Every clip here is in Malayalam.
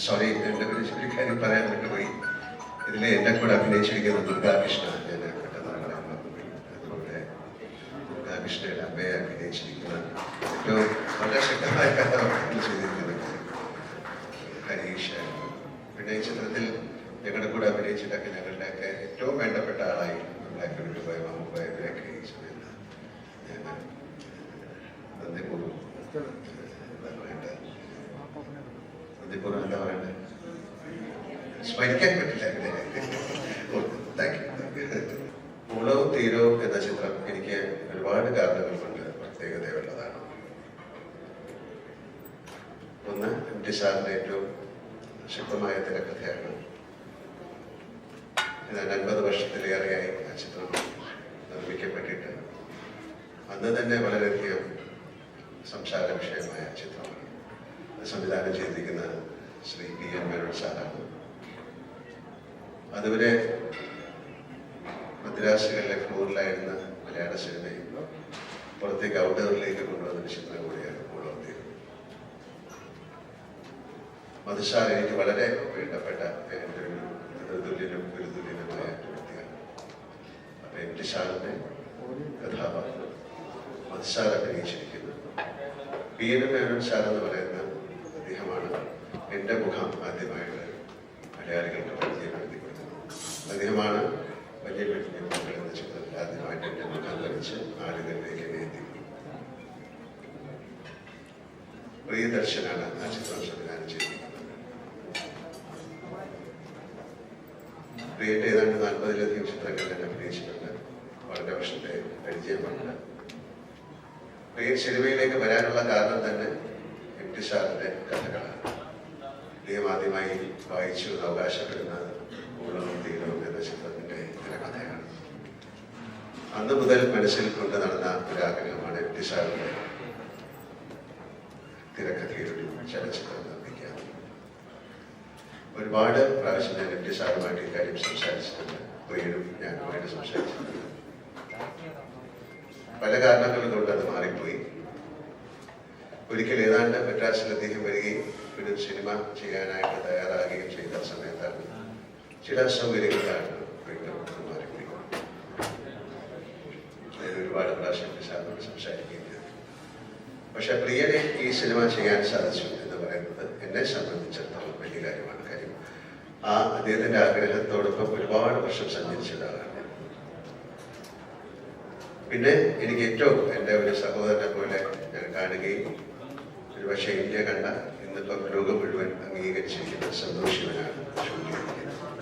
സോറി എന്റെ ഒരു കാര്യം പറയാൻ വിട്ടുപോയി ഇതിൽ എന്നെ കൂടെ അഭിനയിച്ചിരിക്കുന്നത് ദുർഗാകൃഷ്ണ ഞാൻ പെട്ടെന്ന് അതുപോലെ ദുർഗാകൃഷ്ണയുടെ അമ്മയെ ഏറ്റവും വളരെ ശക്തമായ കഥ ചെയ്തിരിക്കുന്നത് ഹരീഷ് ചിത്രത്തിൽ ഞങ്ങളുടെ കൂടെ അഭിനയിച്ചിട്ടൊക്കെ ഞങ്ങളുടെയൊക്കെ ഏറ്റവും വേണ്ടപ്പെട്ട ആളായി വിട്ടുപോയ സ്മരിക്കാൻ പറ്റില്ല. മുളവും തീരവും എന്ന ചിത്രം എനിക്ക് ഒരുപാട് കാരണങ്ങൾ കൊണ്ട് പ്രത്യേകതയുള്ളതാണ്. ഒന്ന് എം ടി സാറിന്റെ ഏറ്റവും ശക്തമായ തിരക്കഥയാണ്. ഏതാണ്ട് അൻപത് വർഷത്തിലേറെയായി ആ ചിത്രം നിർമ്മിക്കപ്പെട്ടിട്ട്. അന്ന് തന്നെ വളരെയധികം സംസാര വിഷയമായ ചിത്രമാണ്. സംവിധാനം ചെയ്തിരിക്കുന്ന ശ്രീ പി എം മേനോൻ സാറാണ്. അതുവരെ മദ്രാസുകളിലെ ഫ്ലോറിലായിരുന്ന മലയാള സിനിമയും പുറത്തേക്ക് ഔട്ട്ഡോറിലേക്ക് കൊണ്ടുവന്ന ചിത്രം കൂടിയാണ് കൂടുതൽ മധുസാർ എനിക്ക് വളരെ വേണ്ടപ്പെട്ട എന്റെ ഒരു ഋതുല്യനും ഗുരുതുല്യനുമായ വ്യക്തിയാണ്. അപ്പൊ എം ടി സാറിന്റെ കഥാപാത്രം മധുസാർ അഭിനയിച്ചിരിക്കുന്നു. പി എൻ മേനോൻ സാർ എന്ന് പറയുന്ന അദ്ദേഹമാണ് എന്റെ മുഖം ആദ്യമായിട്ട് മലയാളികൾക്ക് അദ്ദേഹമാണ് വലിയ വീട്ടിലെ മക്കൾ ചിത്രത്തിൽ ആദ്യമായിട്ട് എന്റെ ധരിച്ച് ആളുകളിലേക്ക് എന്നെ പ്രിയദർശനാണ് ആ ചിത്രം സംവിധാനം ചെയ്തിരിക്കുന്നത്. പ്രിയന്റെ ഏതാണ്ട് നാൽപ്പതിലധികം ചിത്രങ്ങളിൽ ഞാൻ അഭിനയിച്ചിട്ടുണ്ട്. വളരെ വർഷത്തെ പരിചയമുണ്ട് പ്രിയ സിനിമയിലേക്ക് വരാനുള്ള കാരണം തന്നെ എം ടി കഥകളാണ്. അദ്ദേഹം ആദ്യമായി വായിച്ചു എന്ന് അവകാശപ്പെടുന്നത്. എന്ന ചിത്രത്തിന്റെ തിരക്കഥയാണ് അന്ന് മുതൽ മനസ്സിൽ കൊണ്ട് നടന്ന ഒരു ആഗ്രഹമാണ് ടി സാറിന്റെ തിരക്കഥയിലൊരു ചലച്ചിത്രം നിർമ്മിക്കുക ഒരുപാട് പ്രാവശ്യം ഞാൻ എം ടി സാറുമായിട്ട് ഇക്കാര്യം സംസാരിച്ചിട്ടുണ്ട്. പ്രിയനും ഞാനുമായിട്ട് സംസാരിച്ചിട്ടുണ്ട് പല കാരണങ്ങൾ കൊണ്ട് അത് മാറിപ്പോയി. ഒരിക്കൽ ഏതാണ്ട് മദ്രാസിൽ അദ്ദേഹം വരികയും ഒരു സിനിമ ചെയ്യാനായിട്ട് തയ്യാറാകുകയും ചെയ്ത സമയത്താണ് ചില ഞാൻ ഒരുപാട് പ്രാവശ്യം സാറിനോട് സംസാരിക്കുകയും പക്ഷെ പ്രിയനെ ഈ സിനിമ ചെയ്യാൻ സാധിച്ചു എന്ന് പറയുന്നത് എന്നെ സംബന്ധിച്ചിടത്തോളം വലിയ കാര്യമാണ്. കാര്യം ആ അദ്ദേഹത്തിന്റെ ആഗ്രഹത്തോടൊപ്പം ഒരുപാട് വർഷം സഞ്ചരിച്ചതാണ്. പിന്നെ എനിക്ക് ഏറ്റവും എന്റെ ഒരു സഹോദരനെ പോലെ ഞാൻ കാണുകയും ഒരു പക്ഷേ ഇന്ത്യ കണ്ട ഇന്നിപ്പം ലോകം മുഴുവൻ അംഗീകരിച്ചിരിക്കുന്ന സന്തോഷിവനാണ് അദ്ദേഹം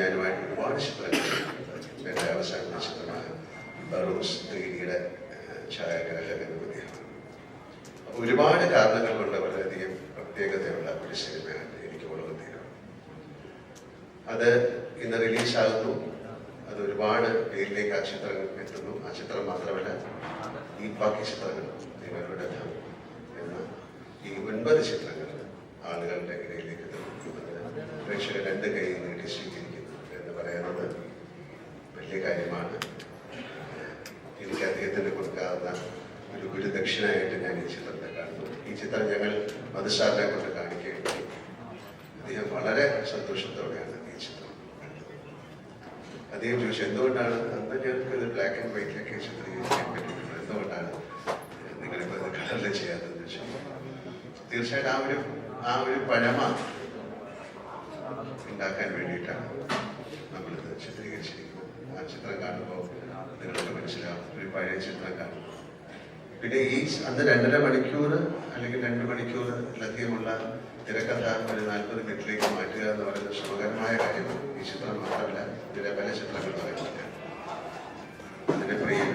ഞാനുമായിട്ട് ഒരുപാട് ചിത്രങ്ങൾ. എന്റെ അവസാനത്തെ ചിത്രമായ ബറൂസ് ത്രീഡിയുടെ ഛായാഗ്രാഹകൻ അദ്ദേഹം അപ്പോൾ ഒരുപാട് കാരണങ്ങൾ കൊണ്ട് വളരെയധികം പ്രത്യേകതയുള്ള ഒരു സിനിമയാണ് എനിക്ക് തീരം അത് ഇന്ന് റിലീസാകുന്നു അത് ഒരുപാട് പേരിലേക്ക് ആ ചിത്രം എത്തുന്നു ആ ചിത്രം മാത്രമല്ല ഈ ബാക്കി ചിത്രങ്ങൾ നിങ്ങളുടെ എന്ന ഈ ഒൻപത് ചിത്രങ്ങൾ ആളുകളുടെ ഇടയിലേക്ക് പ്രേക്ഷകർ രണ്ട് കൈ നീട്ടി സ്വീകരിക്കുന്നു എന്ന് പറയുന്നത് വലിയ കാര്യമാണ്. എനിക്ക് അദ്ദേഹത്തിന് കൊടുക്കാവുന്ന ഒരു ഗുരുദക്ഷിണയായിട്ട് ഞാൻ ഈ ചിത്രത്തെ കാണുന്നു. ഈ ചിത്രം ഞങ്ങൾ മധുസാറിനെ കൊണ്ട് കാണിക്കുകയുണ്ടായി അദ്ദേഹം വളരെ സന്തോഷത്തോടെയാണ് ഈ ചിത്രം അദ്ദേഹം ചോദിച്ചു എന്തുകൊണ്ടാണ് അന്ന് ഞങ്ങൾക്ക് ഇത് ബ്ലാക്ക് ആൻഡ് വൈറ്റിലൊക്കെ ചിത്രീകരിക്കാൻ പറ്റിയിട്ടുണ്ട് എന്തുകൊണ്ടാണ് നിങ്ങളിപ്പോൾ ഇത് കളറിൽ ചെയ്യാത്തതെന്ന് ചോദിച്ചു? തീർച്ചയായിട്ടും ആ ഒരു ആ ഒരു പഴമ ഉണ്ടാക്കാൻ വേണ്ടിയിട്ടാണ് നമ്മളിത് ചിത്രീകരിച്ചിരിക്കുന്നത്. ആ ചിത്രം കാണുമ്പോൾ നിങ്ങൾക്ക് മനസ്സിലാവും. ഒരു പഴയ ചിത്രം കാണും പിന്നെ ഈ അന്ന് രണ്ടര മണിക്കൂർ അല്ലെങ്കിൽ രണ്ട് മണിക്കൂർ ലഭ്യമുള്ള തിരക്കഥ ഒരു നാൽപ്പത് മിനിറ്റിലേക്ക് മാറ്റുക എന്ന് പറയുന്നത് ശ്രമകരമായ കാര്യമാണ്. ഈ ചിത്രം മാത്രമല്ല ഇതിലെ പല ചിത്രങ്ങൾ പറയുന്നില്ല അതിന്റെ പ്രിയം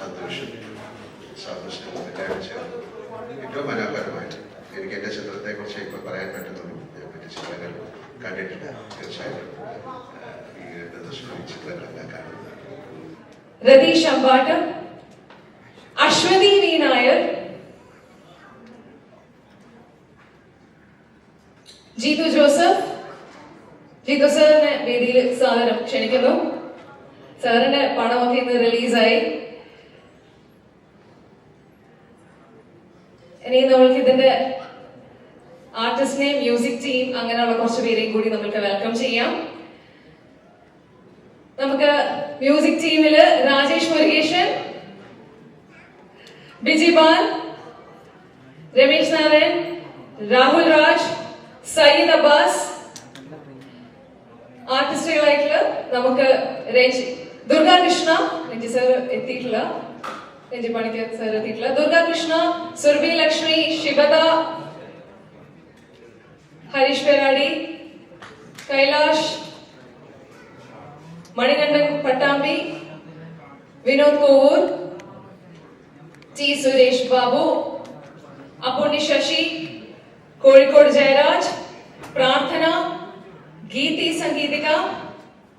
സന്തോഷം സന്തോഷം എല്ലാവരും ചേർന്ന് ഏറ്റവും മനോഹരമായിട്ട് എനിക്ക് എന്റെ ചിത്രത്തെക്കുറിച്ച് ഇപ്പോൾ പറയാൻ പറ്റുന്നുള്ളൂ ഞാൻ മറ്റു ചിത്രങ്ങൾ രതീഷ് അമ്പാട്ട് അശ്വതി വി നായർ ജീതു ജോസഫ്. ജീതു സാറിനെ വേദിയിൽ സാധനം ക്ഷണിക്കുന്നു. സാറിന്റെ പണമൊക്കെ ഇന്ന് റിലീസായി. ഇനി നമ്മൾക്ക് ഇതിന്റെ ആർട്ടിസ്റ്റിനെ മ്യൂസിക് ടീം അങ്ങനെയുള്ള കുറച്ച് പേരെയും കൂടി നമുക്ക് വെൽക്കം ചെയ്യാം. നമുക്ക് മ്യൂസിക് ടീമിൽ രാജേഷ് മുരുകേശൻ ബിജി ബാൽ രമേശ് നാരായൺ രാഹുൽ രാജ് സയ്യിദ് അബ്ബാസ്. ആർട്ടിസ്റ്റുകളായിട്ടുള്ള നമുക്ക് രഞ്ജി ദുർഗാ കൃഷ്ണ രഞ്ജി സർ എത്തിയിട്ടുള്ള രഞ്ജി പണിക്കർ സർ എത്തിയിട്ടുള്ള ദുർഗാ കൃഷ്ണ സുർബി ലക്ഷ്മി ശിവദ हरीश पेराड़ी कैलाश मणिकंडन पट्टाबी विनोद कोवूर टी सुरेश बाबू अपूर्ण शशि कोड़कोड जयराज प्रार्थना गीति संगीतिका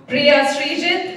प्रिया श्रीजित